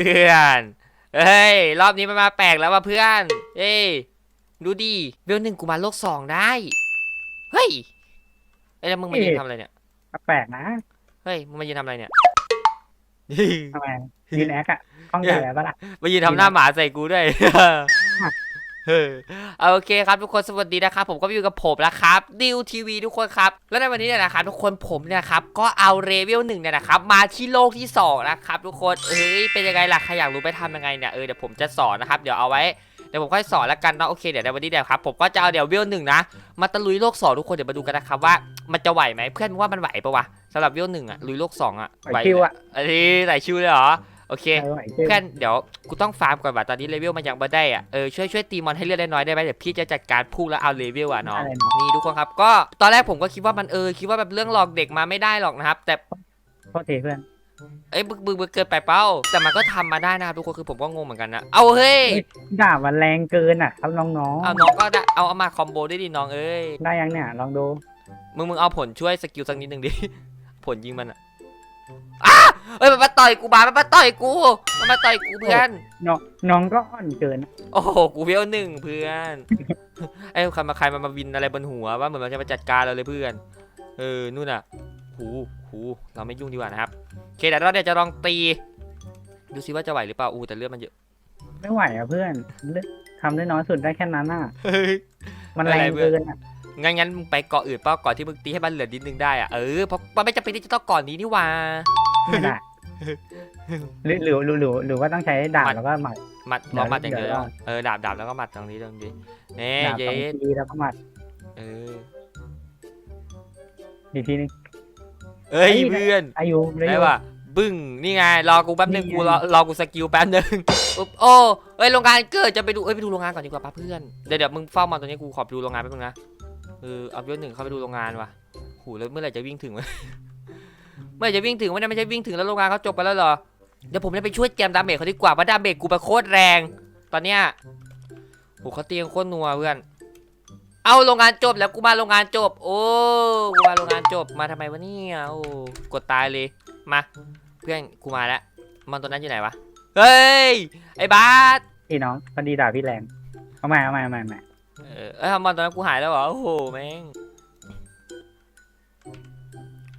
พื่อนเฮ้ย รอบนี้มันมาแปลกแล้วว่ะเพื่อน เอ้ยดูดิเวลหนึ่งกูมาโลกสองได้ เฮ้ยเอ้ยแล้วมึงมายืนทำอะไรเนี่ย แปลกนะเฮ้ย มึงมายืนทำอะไรเนี่ย ทำไมยืนแอคอะกล้องใหญ่อะปะล่ะ มายืนทำหน้าหมาใส่กูด้วย เออเอาโอเคครับทุกคนสวัสดีนะครับผมก็อยู่กับผมแล้วครับดิวทีวีทุกคนครับแล้วในวันนี้เนี่ยนะครับทุกคนผมเนี่ยนะครับก็เอาเรเวลหนึ่งเนี่ยนะครับมาที่โลกที่สองนะครับทุกคนเอ้ยเป็นยังไงล่ะใครอยากรู้ไปทำยังไงเนี่ยเออเดี๋ยวผมจะสอนนะครับเดี๋ยวเอาไว้เดี๋ยวผมค่อยสอนแล้วกันเนาะโอเคเดี๋ยวในวันนี้เดี๋ยวครับผมก็จะเอาเดี๋ยวเวลหนึ่งนะมาตะลุยโลกสองทุกคนเดี๋ยวมาดูกันนะครับว่ามันจะไหวไหมเพื่อนมึงว่ามันไหวปะวะสำหรับเวลหนึ่งอะลุยโลกสองอะไหวคิวอะอันนี้ไหนชิวเลยเหรอ โอเคเออไหวคิวเพื่อนเดี๋ยวกูต้องฟาร์มก่อนว่ะตอนนี้เลเวลมันยังไม่ได้อะเออช่วยช่วยตีมอนให้เลือดได้น้อยได้ไหมเดี๋ยวพี่จะจัดการพุ่งแล้วเอาเลเวลอะน้องอะไรเนาะนี่ทุกคนครับก็ตอนแรกผมก็คิดว่ามันเออคิดว่าแบบเรื่องหลอกเด็กมาไม่ได้หรอกนะครับแต่โทษทีเพื่อน เอ้ยบึกบึกบึกเกินไปเป้า แต่มันก็ทำมาได้นะครับทุกคนคือผมก็งงเหมือนกันนะเอาเฮ้ยดาบมันแรงเกินอะครับน้องเอาน้องก็ได้เอาเอามาคอมโบได้ดิน้องเอ้ยๆได้ยังเนี่ยลองดูมึงมึงเอาผลช่วยสกิลสักนิดหนึ่งดิ ผลยิงมันอะอ้า เอ้ยมันมาต่อยกูบามันมาต่อยกูมันมาต่อยกูเพื่อน น้องน้องก็อ่อนเกินโอ้โห กูเวลหนึ่งเพื่อน ไอ้ยใครมาใครมามาวินอะไรบนหัวว่าเหมือนมันจะมาจัดการเราเลยเพื่อน เออ นู่นน่ะ หู หู เราไม่ยุ่งดีกว่านะครับโอเคเดี๋ยวเราเดี๋ยวจะลองตี ดูซิว่าจะไหวหรือเปล่า อู้แต่เลือดมันเยอะ ไม่ไหวอะเพื่อนเลือกทำได้น้อยสุดได้แค่นั้นอะเฮ้ยมันแรงเกินอะงั้นงั้นมึงไปเกาะอื่นเปล่าเกาะที่มึงตีให้มันเหลือนิดนึงได้อะเออ เพราะมันไม่จำเป็นที่จะต้องเกาะนี้นี่หว่า ไม่ได้หรือหรือหรือหรือหรือว่าต้องใช้ดาบแล้วก็หมัด หมัดเดี๋ลยวองหมัดอย่างเดียวเดี๋ยวเออดาบดาบแล้วก็หมัดตรงนี้ตรงนี้เน่ดาบเยสองสทีแล้วก็หมัดเอออีกทีนึงเอ้ยเฮ้ยเพื่อนอายุได้อได้ยู่ป่ะบึ้งนี่ไงรอกูแป๊บนึงนี่ไงกูรอรอกูสกิลแป๊บนึงปุ๊บโอ้เอ้ยโรงงานเกิดจะไปดูเอ้ยไปดูโรงงานก่อนดีกว่าป้าเพื่อนเดี๋ยวเดี๋ยวมึงเฝ้ามาตรงนี้กูขอไปดูโรงงานแป๊บนึงนะเออเอายศหนึ่งเข้าไปดูโรงงานว่ะโหแล้วเมื่อไหร่จะวิ่งถึงวะ เมื่อไหร่จะวิ่งถึงวะเนี่ยไม่ใช่วิ่งถึงแล้วโรงงานเขาจบไปแล้วเหรอ เดี๋ยวผมจะไปช่วยแกมดาเมจเขาดีกว่าเพราะดาเมจกูไปโคตรแรง ตอนเนี้ยโหเขาเตียงโคตรนัวเพื่อน เอาโรงงานจบแล้วกูมาโรงงานจบ โอ้กูมาโรงงานจบมาทำไมวะเนี่ยโอ้กดตายเลยมา เพื่อนกูมาแล้วมันตัวนั้นอยู่ไหนวะเฮ้ยไอ้บาสพี่น้องพอดีดาบพี่แรงเอาใหม่เอาใหม่เอาใหม่เอาใหม่เออเอ้ยมันตัวนั้นกูหายแล้วเหรอโอ้โหแม่ง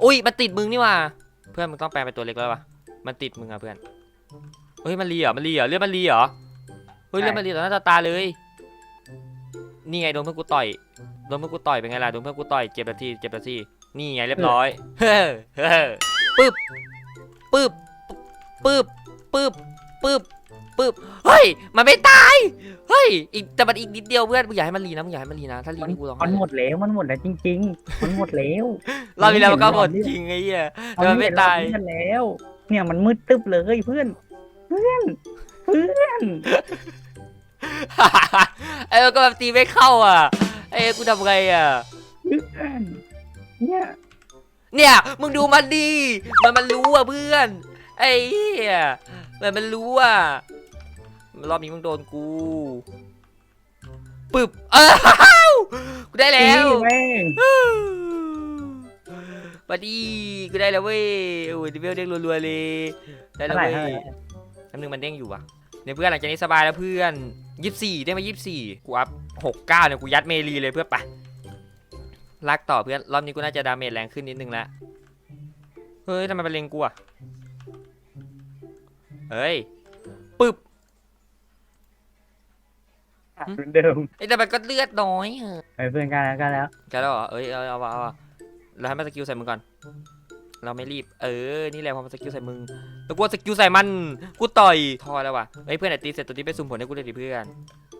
อุ้ยมันติดมึงนี่ว่ะเพื่อนมึงต้องแปลงเป็นตัวเล็กแล้ววะมันติดมึงอะเพื่อนเฮ้ยมันรีเหรอมันรีเหรอเลือดมันรีเหรอเฮ้ยเลือดมันรีต่อหน้าต่อตาเลย นี่ไงโดนเพื่อนกูต่อยโดนเพื่อนกูต่อยเป็นไงล่ะโดนเพื่อนกูต่อยเจ็บนาทีเจ็บนาทีนี่ไงเรียบร้อยเฮ้เฮ้ปึ๊บปึ๊บปึ๊บปึ๊บปึ๊บ ปึ๊บเฮ้ย มันไม่ตาย เฮ้ย อีกแต่มันอีกนิดเดียวเพื่อนมึงอย่าให้มันรีนะมึงอย่าให้มันรีนะ ถ้ารีมันนี่กูร้องมันไห้หมดแล้วมันหมดแล้วจริง ๆ มันหมดแล้วรอบที่แล้วมันก็หมดมันเห็นจริงไอ้เหี้ยตอนแต่มันนี้ไม่เห็นตาย เพื่อนแล้ว เนี่ยมันมืดตึ๊บเลยเพื่อน เพื่อน เพื่อนไอ้มันก็แบบตีไม่เข้าอะไอ้กูทำไงอะ เพื่อนเนี่ยเนี่ย มึงดูมันดี มันมันรู้อะเพื่อน ไอ้เหี้ยมันมันรู้อะ รอบนี้มึงโดนกูปึ๊บเอ้าวกูได้แล้วอีแม่งมาดีกูได้แล้วเว้ยโอ้ยดิเวลเด้งรัวๆเลยได้แล้วเท่าไหร่เว้เท่าไหยร่น้ำหนึ่งมันเด้งอยู่ว่ะเนี่ยเพื่อนหลังจากนี้สบายแล้วเพื่อนยี่สี่ได้มายี่สี่กูอัพหกเก้าเนี่ยกูยัดเมลีเลยเพื่อนไปลากต่อเพื่อนรอบนี้กูน่าจะดาเมจแรงขึ้นนิดนึงแล้วเฮ้ยทำไมเป็นเลงกูอะเฮ้ยปึ๊บ เหมือนเดิมไอ้แต่มันก็เลือดน้อยเออไอ้เพื่อนกันแล้วกันแล้วแกแล้วเหรอเอ้ยเอาเอาเอาเอาเราให้มันสกิลใส่มึงก่อน เราไม่รีบ เออ นี่แหละพอมันสกิลใส่มึงแล้วกูเอาสกิลใส่มัน กูต่อยทอแล้วว่ะเฮ้ยเพื่อนไอ้ตีเสร็จตัวนี้ไปสุ่มผลให้กูเลยดิเพื่อน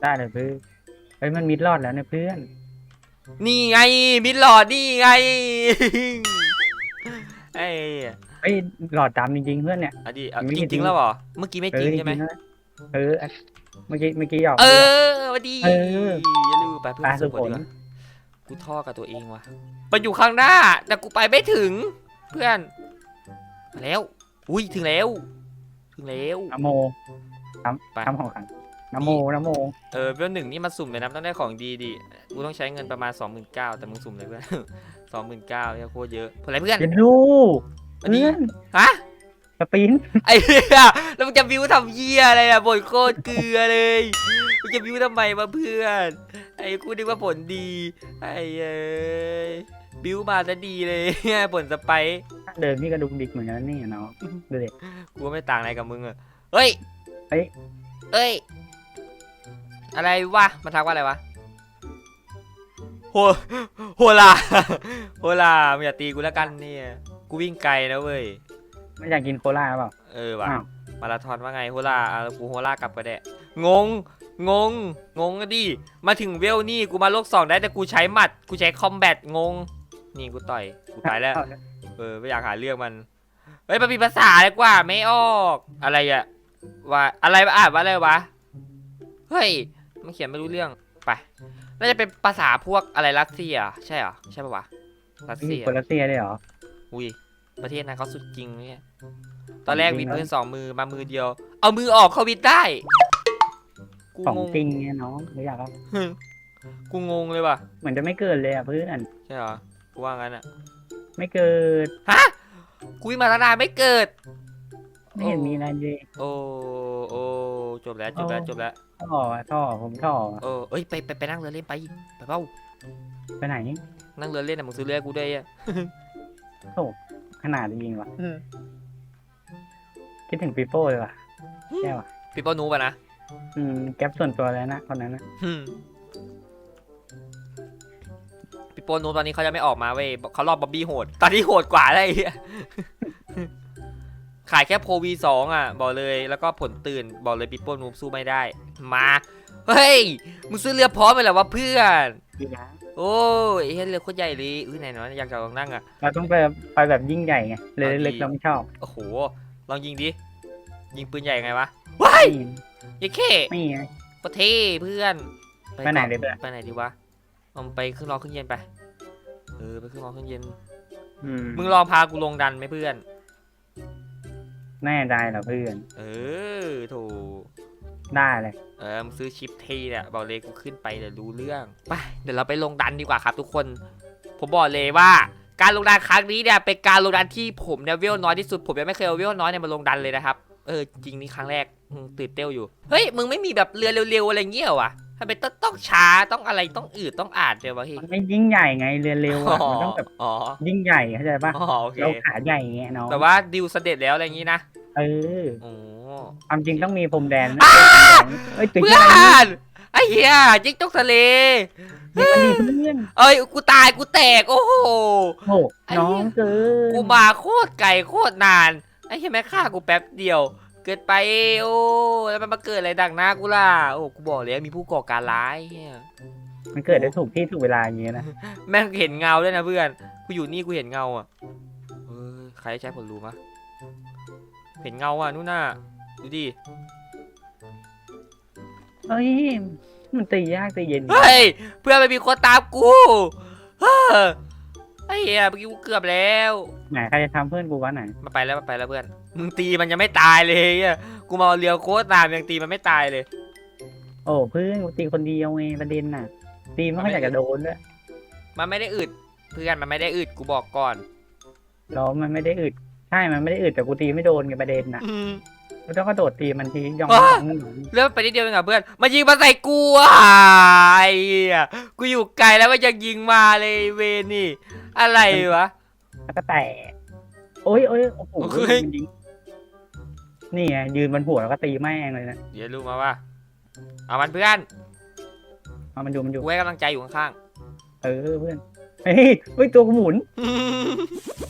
ได้เลยเพื่อนเฮ้ยมันมิดรอดแล้วเนี่ยเพื่อนนี่ไงมิดหลอดนี่ไง ไอ้เอ้ยหลอดดำจริงๆเพื่อนเนี่ยอะดีเอาไม่จจริงริงๆแล้วเหรอ เมื่อกี้ไม่เอจริองใช่ไหมจริงๆนะเอออะ เมื่อกี้เมื่อกี้หยอก เออมาดีเอออย่าลืมไปเพื่อนตาสุสุ่มผผลลดีกว่ากูท่อกับตัวเองว่ะไปอยู่ข้างหน้า แต่กูไปไม่ถึง เพื่อนมาแล้ว อุ้ยถึงแล้ว ถึงแล้ว นะโมไปทำทำของขังนะโมนะโมเออเวลหนึ่งนี่มาสุ่มเลยนะต้องได้ของดีดิกูต้องใช้เงินประมาณ 29,000แต่มึงสุ่มเลยเพื่อน 29,000เนี่ยโคตรเยอะผลอะไรเพื่อนเย็นลูกอันนี้ เพื่อนฮะ สปรินต์ไอ้เหี้ยแล้วมึงจะบิวทำเหี้ยอะไรอะบ่นโคตรเกลือเลยมึงจะบิวทำไมวะเพื่อน ไอ้กูนึกว่าผลดี ไอ้เอ้ยบิวมาซะดีเลยผลสไปร์เดิมนี่กระดุมดิกเหมือนกันนะนี่เนาะดูดิกูว่าไม่ต่างอะไรกับมึงอะเฮ้ยเฮ้ยเอ้ย อะไรวะมันทักว่าอะไรวะโหโหลาโหลามึงอย่าตีกูแล้วกันเนี่ย กูวิ่งไกลนะเว้ย ไม่อยากกินโคลาเปล่า เออว่ะอ้าว มาราธอนว่าไงโฮล่าอะกูโฮล่ากลับก็ได้งง งง งงอะดิมาถึงเวลนี่กูมาโลกสองได้แต่กูใช้หมัด กูใช้คอมแบทงง นี่กูต่อยกูตายแล้ว เออไม่อยากหาเรื่องมัน เฮ้ยมันมีภาษาเลยกว่าไม่ออกอะไรอะว่าอะไรวะอ่านว่าอะไรวะ เฮ้ย มันเขียนไม่รู้เรื่องไปน่าจะเป็นภาษาพวกอะไรรัสเซีย ใช่เหรอใช่ปะวะรัสมีเซียคนรัสเซียได้วยเหรออุ้ย ประเทศนั้นเขาสุดจริงเนี่ยตอนแรกของจริวิงดนะปืนสองมือมามือเดียว เอามือออกเขาวิดได้ กูของงงจริงไงน้องไม่อยากเอากูงงเลยว่ะเหมือนจะไม่เกิดเลยอะเพื่อนใช่เหรอกูว่างั้นอะไม่เกิดฮะกูวิ่งมาตั้งนานไม่เกิด ไม่เห็นมีอะไรเลยโอ้โอ้จบแล้วจบแล้วโอ้จบแล้วท่อท่อผมท่อเออเอ้ยไปไปไปนั่งเรือเล่นไปไปเปล่าไปไหนนั่งเรือเล่นอะมึงซื้อเรือให้กูด้วยอะ ขนาดจริงว่ะคิดถึงปีโป้เลยว่ะแย่ว่ะพี่เป้านูป่ะนะอืมแก๊ปส่วนตัวแล้วนะคนนั้นนะฮึ่มพี่โป้นูตอนนี้เขาจะไม่ออกมาเว้ยเขารอบบ๊อบบี้โหด ตอนนี้โหดกว่าได้ไอ้เหี้ยขายแค่โพวีสองอะ บอกเลยแล้วก็ผลตื่นบอกเลยพี่โป้นูสู้ไม่ได้ มา เฮ้ย มึงซื้อเรือพร้อมไปแล้ววะเพื่อน ดีนะ โอ้ยเฮ้ยเรือโคตรใหญ่เลยอุ้ยไหนๆอยากจะลองนั่งอะ เราต้องไปไปแบบยิ่งใหญ่ไงเลยเอาดีเล็กๆเราไม่ชอบโอ้โห ลองยิงดิ ยิงปืนใหญ่ไงวะว้ายนี่ยัยเข้นี่ไง ประเทศเพื่อนไปไหนเลยเพื่อน ไปไหนดีวะเอาไปเครื่องรอเครื่องเย็นไป เออไปเครื่องรอเครื่องเย็น อืมมึงลองพากูลงดันไหมเพื่อน แน่ใจเหรอเพื่อน เออโถู ได้เลยเออมึงซื้อชิปทีเนี่ยบอกเลยกูขึ้นไปเดี๋ยวรู้เรื่องไปเดี๋ยวเราไปลงดันดีกว่าครับ ทุกคน ผมบอกเลยว่าการลงดันครั้งนี้เนี่ยเป็นการลงดันที่ผมเนี่ยเวลน้อยที่สุดผมยังไม่เคยเอาเวลน้อยเนี่ยมาลงดันเลยนะครับเออจริงนี่ครั้งแรกอืมตื่นเต้นอยู่เฮ้ยมึงไม่มีแบบเรือเร็วๆอะไรเงี้ยวะทำไมต้องต้องช้าต้องอะไรต้องอืดต้องอาดเดี๋ยววะเฮ้ยมันไม่ยิ่งใหญ่ไงเรือเร็วอะมันต้องแบบอ๋อยิ่งใหญ่เข้าใจปะอ๋อโอเคเราขาใหญ่ไงน้องแต่ว่าดิวเสด็จแล้วอะไรอย่างงี้นะ เออโอ้ความจริงต้องมีพรมแดนนะเอ้ยตึงเพื่อะอไรนี่นไอ้เหี้ยจิ๊กจกทะเลนี่มันดีเพื่อนเอ้ยกูตายกูแตกโอ้โห โอ้น้องเกินกูมาโคตรไก่โคตรนานไอ้เหี้ยแม่ฆ่ากูแป๊บเดียว เกิดไปโอ้แล้วมันมาเกิดอะไรดักหน้ากูล่ะโอ้กูบอกแล้วมีผู้ก่อการร้ายเหี้ยมันเกิดได้ถูกที่ถูกเวลาอย่างเงี้ยนะแม่งเห็นเงาด้วยนะเพื่อน กูอยู่นี่กูเห็นเงาอะเออใครใช้ผลรู้มะ เห็นเงาอะนู่นน่ะดูดิเฮ้ย มันตียากตีเย็นเฮ้ยเพื่อนไม่มีคนตามกูเฮ้อไอ้เหี้ยเมื่อกี้กูเกือบแล้ว ไหนใครจะทำเพื่อนกูวะไหนมาไปแล้วมาไปแล้วเพื่อนมึงตีมันยังไม่ตายเลยอะกูมาเอาเรียวโคตรนานยังตีมันไม่ตายเลย โอ้เพื่อนกูตีคนเดียวไงประเด็นน่ะ ตีไม่ค่อยอยากจะโดนด้วยมันไม่ได้อึดเพื่อนมันไม่ได้อึดกูบอกก่อน แล้วมันไม่ได้อึด ใช่ มันไม่ได้อึดแต่กูตีไม่โดนไงประเด็นน่ะกูต้องกระโดดตีมันทียองว้ายองเลื่อนไปนิดเดียวเองอะเพื่อน มายิงมาใส่กูอะไอ้เหี้ยกูอยู่ไกลแล้วมันยังยิงมาเลยเวรนี่ อะไรวะ แล้วก็แตกโอ้ยโอ้ยโอ้โหเฮ้ย มันยิงนี่ไงยืนบนหัวแล้วก็ตีแม่งเลยนะเดี๋ยวรู้มาว่า เอามันเพื่อน เอามันอยู่มันอยู่ กูให้กำลังใจอยู่ข้างเออเพื่อนเฮ้ยเฮ้ยตัวกูหมุน ๆ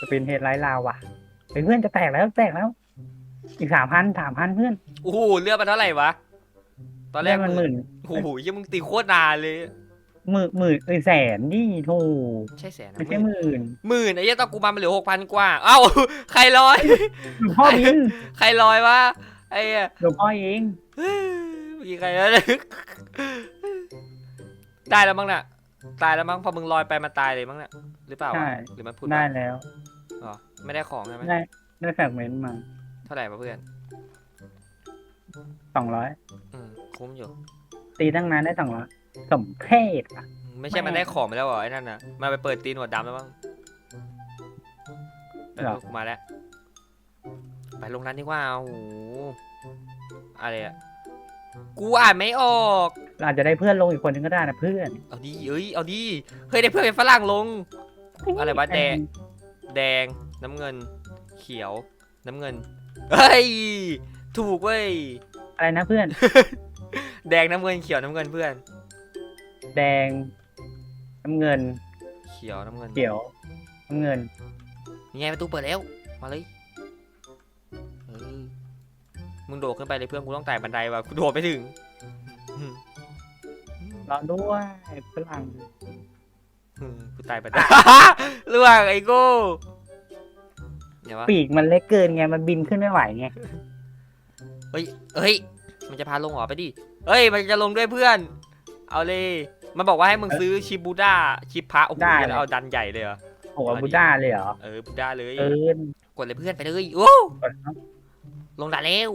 จะเป็นเฮดไลท์ลาวว่ะเฮ้ยเพื่อนจะแตกแล้วแตกแล้ว อีกสามพันสามพันเพื่อนโอ้โหเลือดมันเท่าไหร่วะ ตอนแรได้กมันหมื่นโอ้โหยังมึงตีโคตรนานเลย หมื่นหมื่นเอ้ยแสนนี่โธ่ใช่แสนนะไม่ใช่หมื่นหมื่นไอ้เหี้ยตอนกูมามันเหลือหกพันกว่า เอ้าใครลอยหลวงพ่อบินใครลอยวะไอ้เหี้ยหลวงพ่อเองมีใครแล้วเนี่ยได้แล้วมั้งน่ะ ตายแล้วมั้งพอมึงลอยไปมันตายเลยมั้งน่ะหรือเปล่าวะใช่หรือมันพูดได้แล้วอ๋อไม่ได้ของใช่ไหมได้ได้แฟกเมนต์มาเท่าไหร่วะเพื่อนสองร้อยอืมคุ้มอยู่ ตีตั้งนานได้สองร้อยสมเพศอะไม่ใช่มันได้ของไปแล้วเหรอไอ้นั่นน่ะมาไปเปิดตีนหนวดดำแล้วมั้งเออกูมาแล้ว ไปลงนั้นดีกว่าโอ้โหอะไรอะ กูอ่านไม่ออก เราอาจจะได้เพื่อนลงอีกคนนึงก็ได้นะเพื่อนเอาดีเอ้ย เอาดีเฮ้ยได้เพื่อนเป็นฝรั่งลง อะไรวะแดง แดง น้ำเงิน เขียว น้ำเงิน เฮ้ย ถูกเว้ย อะไรนะเพื่อน แดงน้ำเงินเขียวน้ำเงินเพื่อน แดง น้ำเงิน เขียวน้ำเงินเขียว น้ำเงิน นี่ไงประตูเปิดแล้ว มาเลยเออ มึงโดดขึ้นไปเลยเพื่อนกูต้องไต่บันไดว่ะกูโดดไปถึงอืมรอด้วยฝรั่งอืมกูไต่บันไดล่วงไอ้โก้เดี๋ยววะปีกมันเล็กเกินไงมันบินขึ้นไม่ไหวไงเฮ้ยมันจะพาลงเหรอไปดิเฮ้ย มันจะลงด้วยเพื่อน เอาเลย มันบอกว่าให้มึงซื้อชิปบูด้าชิปพระโอ้โหได้เดี๋ยวเลยเอาดันใหญ่เลยเหรอโอ้โหบูด้าเลยเหรอ เออบูด้าเลยเกินกดเลยเพื่อนไปเลย โอ้กดเนาะ ลงดันแล้ว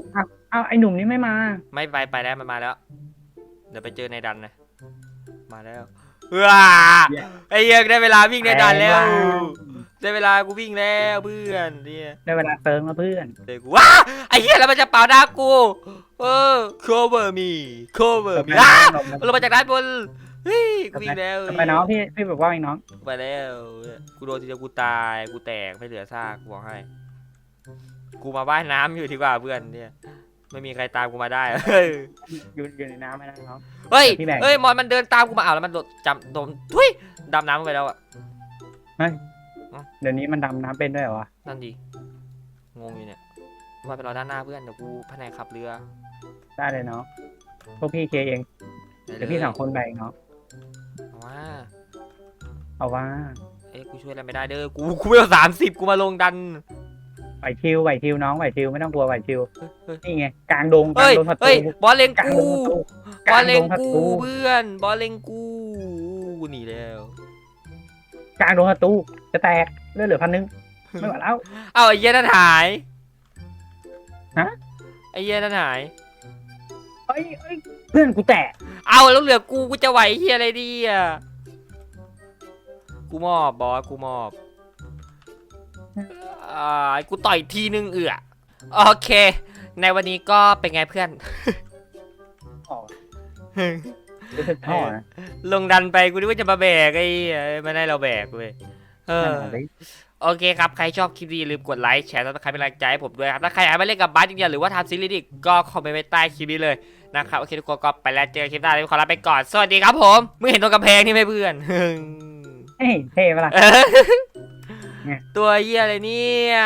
เอาไอ้หนุ่มนี่ไม่มา ไม่ไปไปแล้วมันมาแล้ว เดี๋ยวไปเจอในดันนะมาแล้วว้าเย้ไอ้เหี้ยได้เวลาวิ่งในดันแล้วแรงมากได้เวลากูวิ่งแล้วเพื่อนเนี่ยได้เวลาเติมแล้วเพื่อนเดี๋ยวกูว้าไอ้เหี้ยแล้วมันจะเป่าดาบกูเออ cover me cover ไป me น้อ้าองมันลงมาจากด้านบนเฮ้ยกูวิ่งแล้วไปน้องพี่พี่บอกว่าไอ้น้องไปแล้วกูโดนทีเดียวกูตายกูแตกไม่เหลือซากกูบอกให้ กูมาว่ายน้ำอยู่ดีกว่าเพื่อนเนี่ย ไม่มีใครตามกูมาได้เฮ้ยอยู่อยู่ในน้ำไหมนะน้องเฮ้ยพี่แบงค์ เฮ้ยมอนมันเดินตามกูมาอ้าวแล้วมันโดดจำโดนทุยดำน้ำลงไปแล้วอะเดี๋ยวนี้มันดำน้ำเป็นด้วยเหรอวะนั่นดีงงอยู่เนี่ยมาไปรอด้านหน้าเพื่อนเดี๋ยวกูแผนกขับเรือได้เลยเนาะพวกพี่เคเองเดี๋ยวพี่สองคนแบ่งเนาะเอาว่าเอาว่าเอ้ยกูช่วยอะไรไม่ได้เด้อกูกูไม่เอาสามสิบกูมาลงดัน ไหวชิวไหวชิวน้องไหวชิวไม่ต้องกลัวไหวชิวเฮ้ยนี่ไงกลางดงกลาเฮ้งยดงศัตเฮ้ยรูบอลเลงกลางกูดงศัตรูบอลเลงกลางดงศักูตรูเพื่อนบอลเลงกูกูหนีแล้วกลางดงศัตรูจะแตกเลือดเหลือพันหนึงไม่ไหวแล้ว เอาไอ้เหี้ยนั่นหายฮะ ไอ้เหี้ยนั่นหาย เอ้ยเอ้ยเพื่อนกูแตกเอาแล้วเหลือกูกูจะไหวเฮียอะไรดีอะ กูมอบบอสกูมอบ อ่ากูต่อยทีนึงเอือโอเค ในวันนี้ก็เป็นไงเพื่อน อ๋อรู้สึกท่อนะลงดันไปกูนึกว่าจะมาแบกไอ้เหี้ยไมันให้เราแบกเว้ยเออนั่นน่ะดิโอเคครับ ใครชอบคลิปนี้อย่าลืมกดไลค์แชร์แล้วใครเป็นกำลังใจให้ผมด้วยครับ ถ้าใครอยากมาเล่นกับบาสจริงๆหรือว่าทำซีรีส์อีกก็คอมเมนต์ไว้ใต้คลิปนี้เลยนะครับ โอเคทุกคนก็ไปแล้วเจอคลิปหน้าเลยขอลาไปก่อน สวัสดีครับผมมึงเห็นตรงกำแพงนี่ไหมเพื่อน เฮ้ยเท่ปะล่ะเออเนี่ย ตัวเยี่ยอะไรเนี่ย